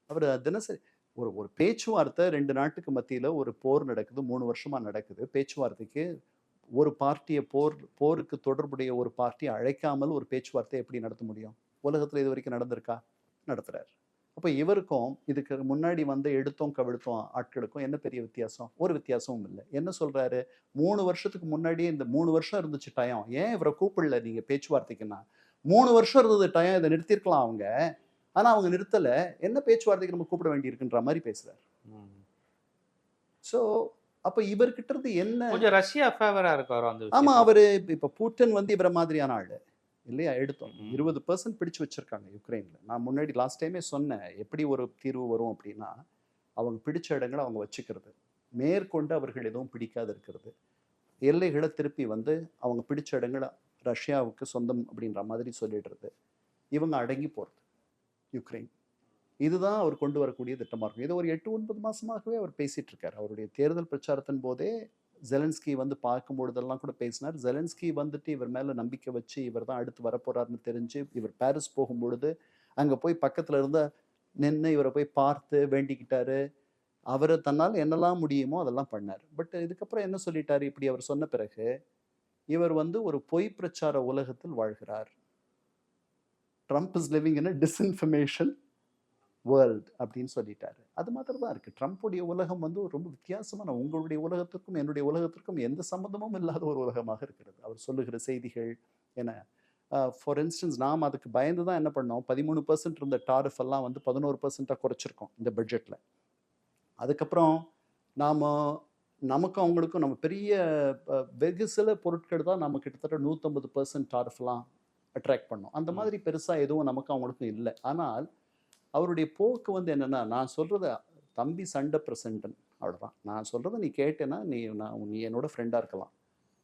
அவர் தினசரி ஒரு ஒரு பேச்சுவார்த்தை ரெண்டு நாட்டுக்கு மத்தியில் ஒரு போர் நடக்குது மூணு வருஷமாக நடக்குது. பேச்சுவார்த்தைக்கு ஒரு பார்ட்டியை போர் போருக்கு தொடர்புடைய ஒரு பார்ட்டியை அழைக்காமல் ஒரு பேச்சுவார்த்தை எப்படி நடத்த முடியும்? உலகத்தில் இது வரைக்கும் நடந்திருக்கா? நடத்துகிறார் அப்போ இவருக்கும் இதுக்கு முன்னாடி வந்து எடுத்தோம் கவிழ்த்தோம் ஆட்களுக்கும் என்ன பெரிய வித்தியாசம்? ஒரு வித்தியாசமும் இல்லை. என்ன சொல்றாரு? மூணு வருஷத்துக்கு முன்னாடியே இந்த மூணு வருஷம் இருந்துச்சு டயம். ஏன் இவரை கூப்பிடல நீங்க பேச்சுவார்த்தைக்குன்னா? மூணு வருஷம் இருந்தது டயம் இதை நிறுத்திருக்கலாம் அவங்க. ஆனா அவங்க நிறுத்தல. என்ன பேச்சுவார்த்தைக்கு நம்ம கூப்பிட வேண்டியிருக்குன்ற மாதிரி பேசுறாரு. ம். ஸோ அப்ப இவர்கிட்ட இருந்து என்ன கொஞ்சம் ரஷ்யா ஃபேவரா இருக்காரோ ஆமா? அவரு இப்ப பூட்டன் வந்து இவரை மாதிரியான ஆளு. இல்லையா? எடுத்தோம். இருபது பர்சன்ட் பிடிச்சு வச்சிருக்காங்க யுக்ரைன்ல. நான் முன்னாடி லாஸ்ட் டைமே சொன்னேன் எப்படி ஒரு தீர்வு வரும் அப்படின்னா அவங்க பிடிச்ச இடங்களை அவங்க வச்சுக்கிறது. மேற்கொண்டு அவர்கள் எதுவும் பிடிக்காது இருக்கிறது. எல்லைகளை திருப்பி வந்து அவங்க பிடிச்ச இடங்களை ரஷ்யாவுக்கு சொந்தம் அப்படின்ற மாதிரி சொல்லிடுறது. இவங்க அடங்கி போறது. யுக்ரைன். இதுதான் அவர் கொண்டு வரக்கூடிய திட்டமா இருக்கும். இது ஒரு எட்டு ஒன்பது மாசமாகவே அவர் பேசிட்டு இருக்காரு. அவருடைய தேர்தல் பிரச்சாரத்தின் போதே ஜெலன்ஸ்கி வந்து பார்க்கும் பொழுதெல்லாம் கூட பேசினார். ஜெலன்ஸ்கி வந்துட்டு இவர் மேலே நம்பிக்கை வச்சு இவர் தான் அடுத்து வரப்போறாருன்னு தெரிஞ்சு இவர் பாரிஸ் போகும்பொழுது அங்கே போய் பக்கத்தில் இருந்த நின்று இவரை போய் பார்த்து வேண்டிக்கிட்டாரு. அவர் தன்னால் என்னெல்லாம் முடியுமோ அதெல்லாம் பண்ணார். பட் இதுக்கப்புறம் என்ன சொல்லிட்டார்? இப்படி அவர் சொன்ன பிறகு இவர் வந்து ஒரு பொய் பிரச்சார உலகத்தில் வாழ்கிறார். Trump is living in disinformation world அப்படின்னு சொல்லிட்டாரு. அது மாத்திரம் தான் இருக்கு. ட்ரம்ப்புடைய உலகம் வந்து ரொம்ப வித்தியாசமான உங்களுடைய உலகத்திற்கும் என்னுடைய உலகத்திற்கும் எந்த சம்மந்தமும் இல்லாத ஒரு உலகமாக இருக்கிறது. அவர் சொல்லுகிற செய்திகள் என ஃபார் இன்ஸ்டன்ஸ் நாம் அதுக்கு பயந்து தான் என்ன பண்ணோம்? பதிமூணு பர்சன்ட் இருந்த டாரிஃப் எல்லாம் வந்து பதினோரு பர்சன்ட்டாக குறைச்சிருக்கோம் இந்த பட்ஜெட்டில் அதுக்கப்புறம் நாம் நமக்கும் அவங்களுக்கும் நம்ம பெரிய வெகு சில பொருட்கள் தான் நம்ம கிட்டத்தட்ட நூற்றம்பது பர்சன்ட் டாரிஃப்லாம் அட்ராக்ட் பண்ணோம். அந்த. மாதிரி பெருசாக எதுவும் நமக்கும் அவங்களுக்கும் இல்லை. ஆனால் அவருடைய போக்கு வந்து என்னன்னா நான் சொல்றத தம்பி சண்டை பிரசண்டன் அவ்வளோதான் நான் சொல்றத நீ கேட்டேன்னா நீ நான் நீ என்னோட ஃப்ரெண்டாக இருக்கலாம்.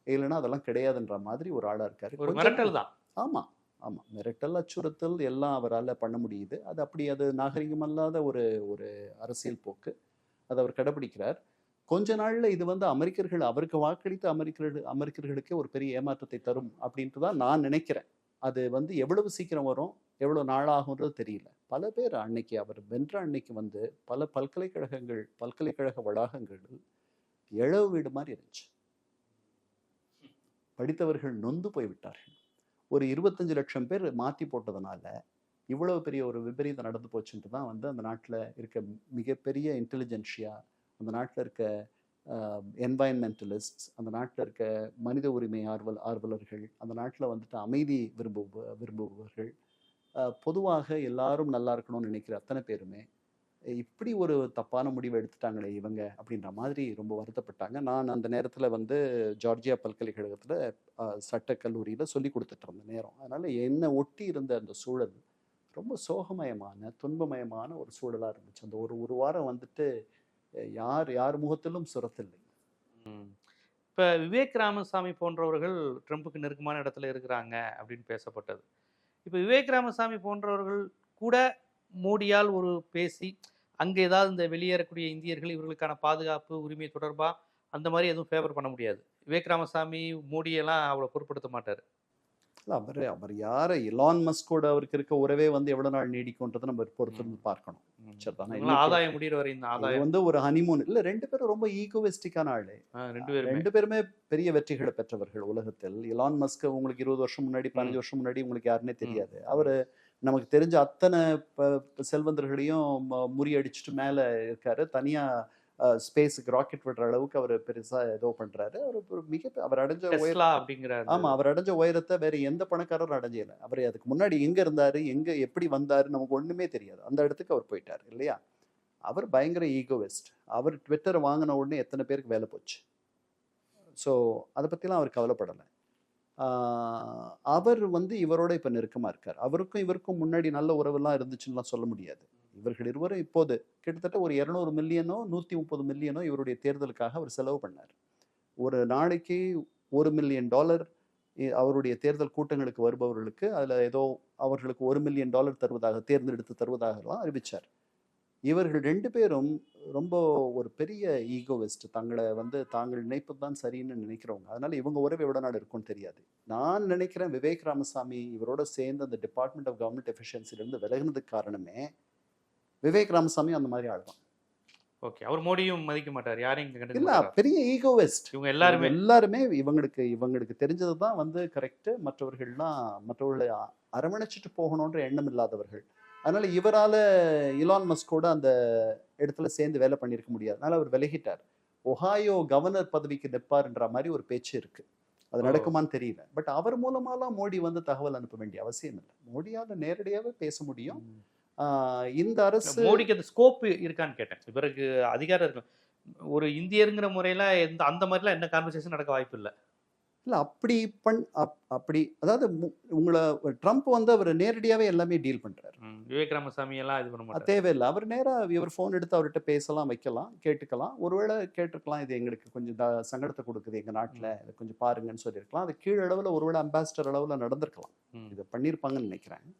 இல்லைன்னா அதெல்லாம் கிடையாதுன்ற மாதிரி ஒரு ஆளாக இருக்காரு. ஒரு மிரட்டல் தான். ஆமாம் ஆமாம் மிரட்டல் அச்சுறுத்தல் எல்லாம் அவரால் பண்ண முடியுது. அது அப்படி அது நாகரிகமல்லாத ஒரு ஒரு அரசியல் போக்கு. அதை அவர் கடைபிடிக்கிறார். கொஞ்ச நாள்ல இது வந்து அமெரிக்கர்கள் அவருக்கு வாக்களித்த அமெரிக்கர்கள் அமெரிக்கர்களுக்கே ஒரு பெரிய ஏமாற்றத்தை தரும் அப்படின்ட்டு தான் நான் நினைக்கிறேன். அது வந்து எவ்வளவு சீக்கிரம் வரும்? எவ்வளோ நாளாகும்ன்றது தெரியல. பல பேர் அன்னைக்கு அவர் வென்ற அன்னைக்கு வந்து பல பல்கலைக்கழகங்கள் பல்கலைக்கழக வளாகங்கள் எழவு வீடு மாதிரி இருந்துச்சு. படித்தவர்கள் நொந்து போய்விட்டார்கள். ஒரு இருபத்தஞ்சு லட்சம் பேர் மாற்றி போட்டதுனால இவ்வளோ பெரிய ஒரு விபரீதம் நடந்து போச்சுன்ட்டு தான் வந்து அந்த நாட்டில் இருக்க மிகப்பெரிய இன்டெலிஜென்ஷியா அந்த நாட்டில் இருக்க என்வாயன்மெண்டலிஸ்ட் அந்த நாட்டில் இருக்க மனித உரிமை ஆர்வல் ஆர்வலர்கள் அந்த நாட்டில் வந்துட்டு அமைதி விரும்பு விரும்புபவர்கள் பொதுவாக எல்லாரும் நல்லா இருக்கணும்னு நினைக்கிற அத்தனை பேருமே இப்படி ஒரு தப்பான முடிவை எடுத்துட்டாங்களே இவங்க அப்படின்ற மாதிரி ரொம்ப வருத்தப்பட்டாங்க. நான் அந்த நேரத்தில் வந்து ஜார்ஜியா பல்கலைக்கழகத்தில் சட்டக் கல்லூரியில் சொல்லி கொடுத்துட்டு இருந்த நேரம். அதனால் என்னை ஒட்டி இருந்த அந்த சூழல் ரொம்ப சோகமயமான துன்பமயமான ஒரு சூழலாக இருந்துச்சு. அந்த ஒரு ஒரு வாரம் வந்துட்டு யார் யார் முகத்திலும் சுரத்தில்லை. இப்போ விவேக் ராமசாமி போன்றவர்கள் ட்ரம்புக்கு நெருக்கமான இடத்துல இருக்கிறாங்க அப்படின்னு பேசப்பட்டது. இப்போ விவேக் ராமசாமி போன்றவர்கள் கூட மோடியால் ஒரு பேசி அங்கே ஏதாவது இந்த வெளியேறக்கூடிய இந்தியர்கள் இவர்களுக்கான பாதுகாப்பு உரிமை தொடர்பாக அந்த மாதிரி எதுவும் ஃபேவர் பண்ண முடியாது. விவேக் ராமசாமி மோடியெல்லாம் அவ்வளோ பொருட்படுத்த மாட்டார். இல்ல அவர் அவர் யாரை? இலான் மஸ்கோட அவருக்கு இருக்க உறவே வந்து எவ்வளவு நாள் நீடிக்கும்ன்றதை நம்ம பொறுத்திருந்து பார்க்கணும். சரிதானா? ஆதாயம் முடிகிற வரை இந்த ஆதாயம். வந்து ஒரு ஹனிமூன் இல்ல ரெண்டு பேரும் ரொம்ப ஈகோவெஸ்டிக்கான ஆளு. ரெண்டு பேருமே. ரெண்டு பேருமே பெரிய வெற்றிகளை பெற்றவர்கள் உலகத்தில். இலான் மஸ்க் உங்களுக்கு இருபது வருஷம் முன்னாடி பதினஞ்சு வருஷம் முன்னாடி உங்களுக்கு யாருன்னே தெரியாது. அவரு நமக்கு தெரிஞ்ச அத்தனை செல்வந்தர்களையும் முறியடிச்சிட்டு மேல இருக்காரு. தனியா ஸ்பேஸுக்கு ராக்கெட் விடுற அளவுக்கு அவர் பெருசா ஏதோ பண்றாரு. அவர் மிக அவர் அடைஞ்ச உயர டெஸ்லா அப்படிங்கிற அந்த- ஆமா அவர் அடைஞ்ச உயரத்தை வேற எந்த பணக்காரரும் அடைஞ்சல அவர் அதுக்கு முன்னாடி எங்க இருந்தாரு எங்க எப்படி வந்தாரு நமக்கு ஒண்ணுமே தெரியாது. அந்த இடத்துக்கு அவர் போயிட்டாரு இல்லையா? அவர் பயங்கர ஈகோவெஸ்ட். அவர் ட்விட்டர் வாங்கின உடனே எத்தனை பேருக்கு வேலை போச்சு? ஸோ அதை பற்றிலாம் அவர் கவலைப்படலை. அவர் வந்து இவரோட இப்போ நெருக்கமாக இருக்கார். அவருக்கும் இவருக்கும் முன்னாடி நல்ல உறவெல்லாம் இருந்துச்சுன்னுலாம் சொல்ல முடியாது. இவர்கள் இருவரும் இப்போது கிட்டத்தட்ட ஒரு இரநூறு மில்லியனோ நூற்றி முப்பது மில்லியனோ இவருடைய தேர்தலுக்காக அவர் செலவு பண்ணார். ஒரு நாளைக்கு ஒரு மில்லியன் டாலர் அவருடைய தேர்தல் கூட்டங்களுக்கு வருபவர்களுக்கு அதில் ஏதோ அவர்களுக்கு ஒரு மில்லியன் டாலர் தருவதாக தேர்ந்தெடுத்து தருவதாகலாம் அறிவிச்சார். இவர்கள் ரெண்டு பேரும் ரொம்ப ஒரு பெரிய ஈகோவிஸ்ட் தங்களை வந்து தாங்கள் நினைப்பது தான் சரின்னு நினைக்கிறவங்க. அதனால இவங்க உறவு எவ்வளோ நாள் இருக்கும்னு தெரியாது. நான் நினைக்கிறேன் விவேக் ராமசாமி இவரோட சேர்ந்து அந்த டிபார்ட்மெண்ட் ஆஃப் கவர்மெண்ட் எஃபிஷியன்சிலேருந்து விலகினதுக்கு காரணமே விவேக் ராமசாமி அந்த மாதிரி ஆள் தான் ஓகே. அவர் மோடியும் மதிக்க மாட்டார். யாரையும் இல்ல? பெரிய ஈகோவிஸ்ட். இவங்க எல்லாருமே. எல்லாருமே இவங்களுக்கு இவங்களுக்கு தெரிஞ்சது தான் வந்து கரெக்ட் மற்றவர்கள்லாம் மற்றவர்களை அரவணைச்சிட்டு போகணுன்ற எண்ணம் இல்லாதவர்கள். அதனால இவரால இலான் மஸ்கோட அந்த இடத்துல சேர்ந்து வேலை பண்ணியிருக்க முடியாது. அதனால அவர் விலகிட்டார். ஒஹாயோ கவர்னர் பதவிக்கு நிற்பார்ன்ற மாதிரி ஒரு பேச்சு இருக்கு. அது. நடக்குமான்னு தெரியல. பட் அவர் மூலமாலாம் மோடி வந்து தகவல் அனுப்ப வேண்டிய அவசியம் இல்லை. மோடியால நேரடியாவே பேச முடியும். இந்த அரசு மோடிக்கு அந்த ஸ்கோப் இருக்கான்னு கேட்டேன். இவருக்கு அதிகாரம் இருக்கு. ஒரு இந்தியருங்கிற முறையில எந்த அந்த மாதிரிலாம் என்ன கான்வர்சேஷன் நடக்க வாய்ப்பு இல்லை. இல்ல அப்படி பண் அப்- அப்படி அதாவது உங்களை ட்ரம்ப் வந்து அவர் நேரடியாவே எல்லாமே டீல் பண்றாரு. விவேக் ராமசாமி எல்லாம் இது பண்ண தேவையில்லை. அவர் நேரா இவர் ஃபோன் எடுத்து அவர்கிட்ட பேசலாம் வைக்கலாம் கேட்டுக்கலாம். ஒருவேளை கேட்டிருக்கலாம் இது எங்களுக்கு கொஞ்சம் த- சங்கடத்தை கொடுக்குது எங்க நாட்டுல இதை கொஞ்சம் பாருங்கன்னு சொல்லியிருக்கலாம். அது கீழ் அளவுல ஒருவேளை அம்பாசிடர் அளவுல நடந்திருக்கலாம். இதை பண்ணியிருப்பாங்கன்னு நினைக்கிறேன்.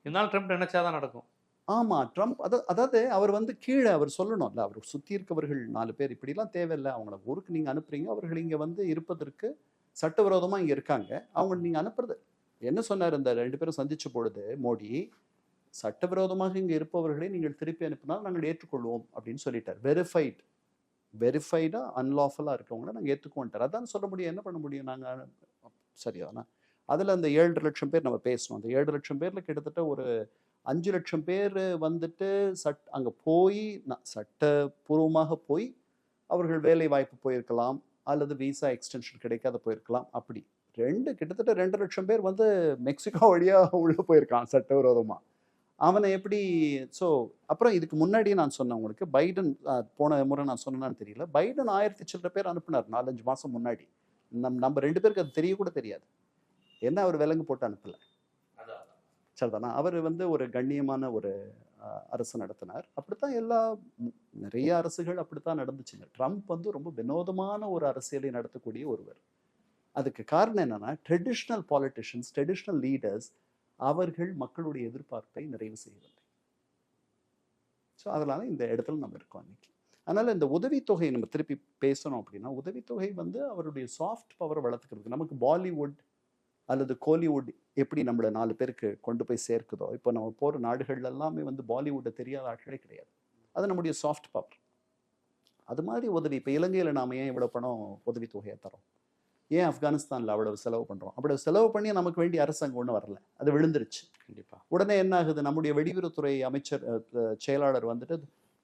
இருந்தாலும் ட்ரம்ப் நினைச்சாதான் நடக்கும். ஆமாம் ட்ரம்ப் அத- அதாவது அவர் வந்து கீழே அவர் சொல்லணும்ல அவர் சுற்றி இருக்கவர்கள் நாலு பேர் இப்படிலாம் தேவையில்லை அவங்கள ஊருக்கு நீங்கள் அனுப்புறீங்க அவர்கள் இங்கே வந்து இருப்பதற்கு சட்டவிரோதமாக இங்கே இருக்காங்க அவங்க நீங்கள் அனுப்புறது. என்ன சொன்னார் இந்த ரெண்டு பேரும் சந்திச்ச பொழுது மோடி சட்டவிரோதமாக இங்கே இருப்பவர்களை நீங்கள் திருப்பி அனுப்பினால் நாங்கள் ஏற்றுக்கொள்வோம் அப்படின்னு சொல்லிட்டார். வெரிஃபைட் வெரிஃபைடாக அன்லாஃபுல்லாக இருக்கவங்கள நாங்கள் ஏற்றுக்கோன்ட்டார் அதான் சொல்ல முடியும் என்ன பண்ண முடியும்? நாங்க சரியாண்ணா அதில் அந்த ஏழு லட்சம் பேர் நம்ம பேசணும் அந்த ஏழு லட்சம் பேரில் கிட்டத்தட்ட ஒரு அஞ்சு லட்சம் பேர் வந்துட்டு சட் அங்கே போய் சட்டபூர்வமாக போய் அவர்கள் வேலை வாய்ப்பு போயிருக்கலாம் அல்லது விசா எக்ஸ்டென்ஷன் கிடைக்காத போயிருக்கலாம். அப்படி ரெண்டு கிட்டத்தட்ட ரெண்டு லட்சம் பேர் வந்து மெக்சிகோ வழியாக உள்ளே போயிருக்கான் சட்டவிரோதமாக அவனை எப்படி ஸோ அப்புறம் இதுக்கு முன்னாடியே நான் சொன்னேன் உங்களுக்கு பைடன் போன முறை நான் சொன்னேன்னு தெரியல. பைடன் ஆயிரத்தி சில்லற பேர் அனுப்புனார் நாலஞ்சு மாதம் முன்னாடி. நம் நம்ம ரெண்டு பேருக்கு அது தெரிய கூட தெரியாது. என்ன அவர் விலங்கு போட்டு அனுப்பல? சரிதானா? அவர் வந்து ஒரு கண்ணியமான ஒரு அரசு நடத்தினார். அப்படித்தான் எல்லா நிறைய அரசுகள் அப்படித்தான் நடந்துச்சுங்க. ட்ரம்ப் வந்து ரொம்ப வினோதமான ஒரு அரசியலை நடத்தக்கூடிய ஒருவர். அதுக்கு காரணம் என்னன்னா ட்ரெடிஷ்னல் பாலிட்டிஷியன்ஸ் ட்ரெடிஷ்னல் லீடர்ஸ் அவர்கள் மக்களுடைய எதிர்பார்ப்பை நிறைவு செய்யவில்லை. ஸோ அதனால இந்த இடத்துல நம்ம இருக்கோம் அன்னைக்கு அதனால இந்த உதவித்தொகை நம்ம திருப்பி பேசணும் அப்படின்னா உதவித்தொகை வந்து அவருடைய சாஃப்ட் பவரை வளர்த்துக்கிறதுக்கு நமக்கு பாலிவுட் அல்லது கோலிவுட் எப்படி நம்மளை நாலு பேருக்கு கொண்டு போய் சேர்க்குதோ இப்போ நம்ம போகிற நாடுகள் எல்லாமே வந்து பாலிவுட்டை தெரியாத ஆட்களே கிடையாது. அது நம்முடைய சாஃப்ட் பவர் அது மாதிரி உதவி இப்போ இலங்கையில் நாம ஏன் இவ்வளோ பணம் உதவித்தொகையை தரோம் ஏன் ஆப்கானிஸ்தானில் அவ்வளவு செலவு பண்ணுறோம் அவ்வளவு செலவு பண்ணி நமக்கு வேண்டிய அரசாங்கம் ஒன்றும் வரல. அது விழுந்துருச்சு. கண்டிப்பா. உடனே என்ன ஆகுது? நம்முடைய வெளியுறவுத்துறை அமைச்சர் செயலாளர் வந்துட்டு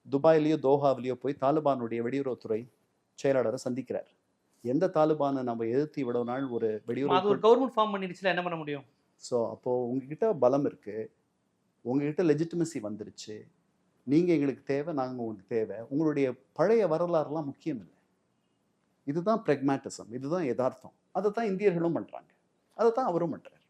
துபாயிலேயோ தோஹாவிலேயோ போய் தாலிபானுடைய வெளியுறவுத்துறை செயலாளரை சந்திக்கிறார். எந்த தாலிபானை நம்ம எதிர்த்து நாள் ஒரு அது வெளியுறவு ஒரு கவர்மெண்ட் ஃபார்ம் பண்ணிடுச்சுல என்ன பண்ண முடியும்? ஸோ அப்போ உங்ககிட்ட பலம் இருக்கு. உங்ககிட்ட லெஜிட்டிமசி வந்துருச்சு. நீங்க எங்களுக்கு தேவை நாங்க உங்களுக்கு தேவை. உங்களுடைய பழைய வரலாறுலாம் முக்கியம் இல்லை. இதுதான் பிரெக்மேட்டிசம் இதுதான் யதார்த்தம். அதை தான் இந்தியர்களும் பண்றாங்க. அதை தான் அவரும் பண்றாரு.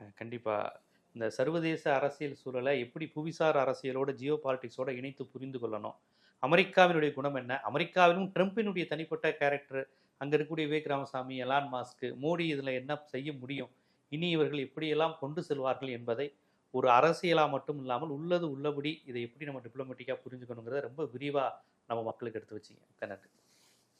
அஹ் கண்டிப்பா. இந்த சர்வதேச அரசியல் சூழலை எப்படி புவிசார் அரசியலோட ஜியோ பாலிட்டிக்ஸோட இணைத்து புரிந்து கொள்ளணும்? அமெரிக்காவினுடைய குணம் என்ன? அமெரிக்காவிலும் ட்ரம்பினுடைய தனிப்பட்ட கேரக்டர் அங்கே இருக்கக்கூடிய விவேக் ராமசாமி எலான் மாஸ்க்கு மோடி இதில் என்ன செய்ய முடியும்? இனி இவர்கள் எப்படியெல்லாம் கொண்டு செல்வார்கள் என்பதை ஒரு அரசியலாக மட்டும் இல்லாமல் உள்ளது உள்ளபடி இதை எப்படி நம்ம டிப்ளமேட்டிக்காக புரிஞ்சுக்கணுங்கிறத ரொம்ப விரிவாக நம்ம மக்களுக்கு எடுத்து வச்சிங்க. நன்றி.